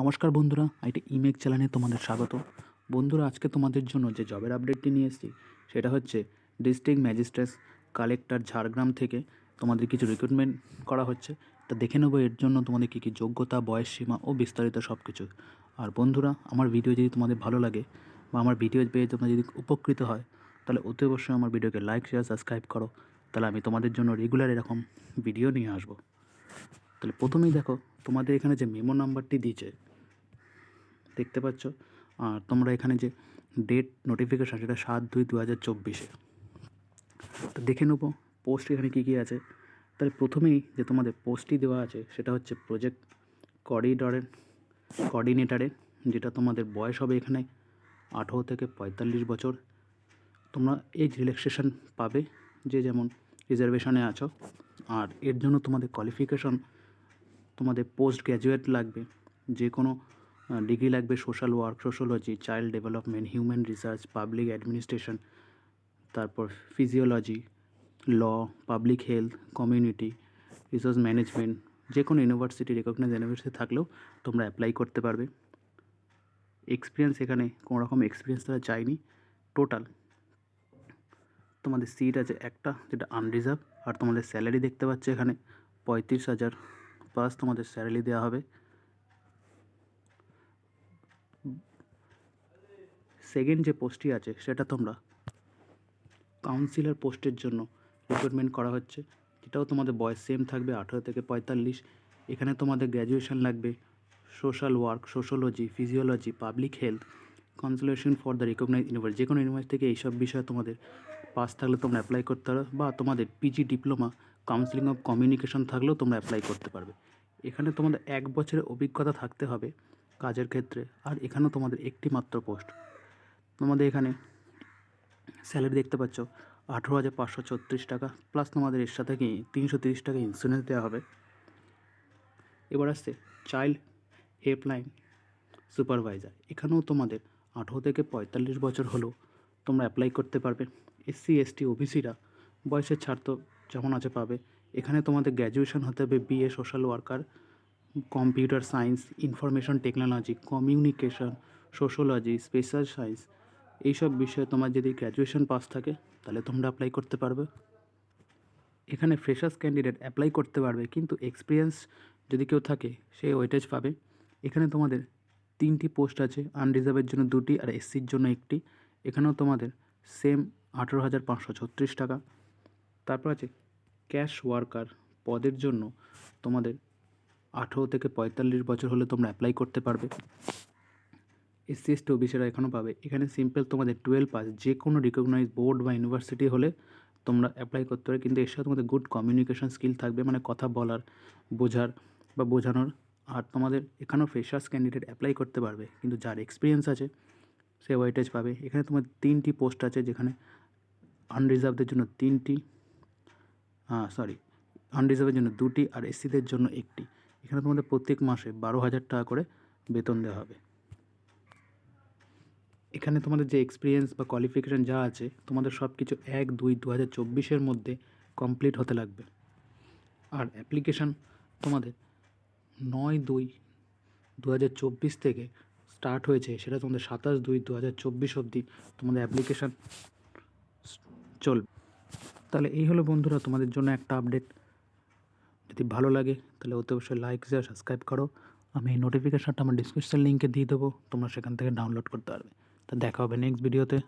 নমস্কার বন্ধুরা, আইটি ইমেক চ্যানেলে তোমাদের স্বাগত। বন্ধুরা, আজকে তোমাদের জন্য যে জবের আপডেটটি নিয়ে এসেছি, সেটা হচ্ছে ডিস্ট্রিক্ট ম্যাজিস্ট্রেট কালেক্টর ঝাড়গ্রাম থেকে তোমাদের কিছু রিক্রুটমেন্ট করা হচ্ছে। তা দেখে নেব এর জন্য তোমাদের কী কী যোগ্যতা, বয়স সীমা ও বিস্তারিত সব কিছু আর বন্ধুরা, আমার ভিডিও যদি তোমাদের ভালো লাগে বা আমার ভিডিও পেয়ে তোমরা যদি উপকৃত হয়, তাহলে অতি অবশ্যই আমার ভিডিওকে লাইক শেয়ার সাবস্ক্রাইব করো। তাহলে আমি তোমাদের জন্য রেগুলার এরকম ভিডিও নিয়ে আসব। তাহলে প্রথমেই দেখো, তোমাদের এখানে যে মেমো নাম্বারটি দিয়েছে, দেখতে পাচ্ছ? আর তোমরা এখানে যে ডেট নোটিফিকেশান সেটা সাত দুই দু হাজার চব্বিশে। তো দেখে নেব পোস্ট এখানে কী কী আছে। তাহলে প্রথমেই যে তোমাদের পোস্টটি দেওয়া আছে, সেটা হচ্ছে প্রজেক্ট কোঅর্ডিনেটরের কোঅর্ডিনেটারে যেটা তোমাদের বয়স হবে এখানে আঠেরো থেকে পঁয়তাল্লিশ বছর। তোমরা এই রিল্যাক্সেশন পাবে, যে যেমন রিজার্ভেশনে আছো। আর এর জন্য তোমাদের কোয়ালিফিকেশন তোমাদের পোস্ট গ্র্যাজুয়েট লাগবে, যে কোনো ডিগ্রি লাগবে social work sociology child development human research public administration তারপর physiology law public health community resource management যে কোনো ইউনিভার্সিটি রেকগনাইজ ইউনিভার্সিটি থাকলেও তোমরা অ্যাপ্লাই করতে পারবে। এক্সপিরিয়েন্স এখানে কোনো রকম এক্সপিরিয়েন্স তারা চায়নি টোটাল তোমাদের সিট আছে একটা, যেটা আনরিজার্ভ আর তোমাদের স্যালারি দেখতে পাচ্ছ এখানে পঁয়ত্রিশ হাজার। প্লাস তোমাদের স্যালারি দেওয়া হবে। সেকেন্ড যে পোস্টটি আছে, সেটা তোমরা কাউন্সিলর পোস্টের জন্য রিক্রুটমেন্ট করা হচ্ছে। এটাও তোমাদের বয়স সেম থাকবে, আঠেরো থেকে পঁয়তাল্লিশ। এখানে তোমাদের গ্র্যাজুয়েশন লাগবে social work sociology physiology public health consolation for the recognise university যে কোনো ইউনিভার্সিটি থেকে এইসব বিষয়ে তোমাদের পাস থাকলে তোমরা অ্যাপ্লাই করতে পারো বা তোমাদের PG diploma counselling of communication থাকলেও তোমরা অ্যাপ্লাই করতে পারবে। এখানে তোমাদের এক বছরের অভিজ্ঞতা থাকতে হবে কাজের ক্ষেত্রে আর এখানেও তোমাদের একটি মাত্র পোস্ট তোমাদের এখানে স্যালারি দেখতে পাচ্ছ, আঠেরো হাজার পাঁচশো ছত্রিশ টাকা প্লাস তোমাদের এর সাথে কি তিনশো তিরিশ টাকা ইন্স্যুরেন্স দেওয়া হবে। এবার আসছে চাইল্ড হেল্পলাইন সুপারভাইজার এখানেও তোমাদের আঠেরো থেকে পঁয়তাল্লিশ বছর হলেও তোমরা অ্যাপ্লাই করতে পারবে। এসসি এসটি ওবিসিরা বয়সের ছাড় তো যেমন আছে পাবে। এখানে তোমাদের গ্র্যাজুয়েশন হতে হবে BA social worker computer science information technology communication sociology special science এইসব বিষয়ে তোমার যদি গ্র্যাজুয়েশন পাস থাকে, তাহলে তোমরা অ্যাপ্লাই করতে পারবে। এখানে ফ্রেশার্স ক্যান্ডিডেট অ্যাপ্লাই করতে পারবে, কিন্তু এক্সপিরিয়েন্স যদি কেউ থাকে, সে ওয়েটেজ পাবে। এখানে তোমাদের তিনটি পোস্ট আছে আনরিজার্ভের জন্য দুটি আর এসসির জন্য একটি। এখানেও তোমাদের সেম আঠেরো হাজার পাঁচশো ছত্রিশ টাকা। তারপর আছে ক্যাশ ওয়ার্কার পদের জন্য তোমাদের আঠেরো থেকে পঁয়তাল্লিশ বছর হলে তোমরা অ্যাপ্লাই করতে পারবে। এসসি এসটি ওবিসিরা এখনও পাবে। এখানে সিম্পল তোমাদের টুয়েলভ পাস যে কোনো রিকগনাইজ বোর্ড বা ইউনিভার্সিটি হলে তোমরা অ্যাপ্লাই করতে পারবে কিন্তু এর সাথে তোমাদের গুড কমিউনিকেশন স্কিল থাকবে মানে কথা বলার, বোঝার বা বোঝানোর। আর তোমাদের এখানেও ফ্রেশার্স ক্যান্ডিডেট অ্যাপ্লাই করতে পারবে। কিন্তু যার এক্সপিরিয়েন্স আছে সে ওয়েটেজ পাবে। এখানে তোমার তিনটি পোস্ট আছে যেখানে আনরিজার্ভদের জন্য তিনটি হ্যাঁ সরি আনরিজার্ভের জন্য দুটি আর এসসিদের জন্য একটি। এখানে তোমাদের প্রত্যেক মাসে বারো হাজার টাকা করে বেতন দেওয়া হবে। এখানে তোমাদের যে এক্সপিরিয়েন্স বা কোয়ালিফিকেশান যা আছে, তোমাদের সব কিছু এক, দুই দু হাজার চব্বিশের মধ্যে কমপ্লিট হতে লাগবে। আর অ্যাপ্লিকেশান তোমাদের নয়, দুই দু হাজার চব্বিশ থেকে স্টার্ট হয়েছে, সেটা তোমাদের সাতাশ দুই দু হাজার চব্বিশ অবধি তোমাদের অ্যাপ্লিকেশান চলবে। তাহলে এই হলো বন্ধুরা তোমাদের জন্য একটা আপডেট যদি ভালো লাগে, তাহলে অতি অবশ্যই লাইক শেয়ার সাবস্ক্রাইব করো। আমি এই নোটিফিকেশানটা আমার ডিসক্রিপশন লিঙ্কে দিয়ে দেবো, তোমরা সেখান থেকে ডাউনলোড করতে পারবে। তা দেখা হবে নেক্সট ভিডিওতে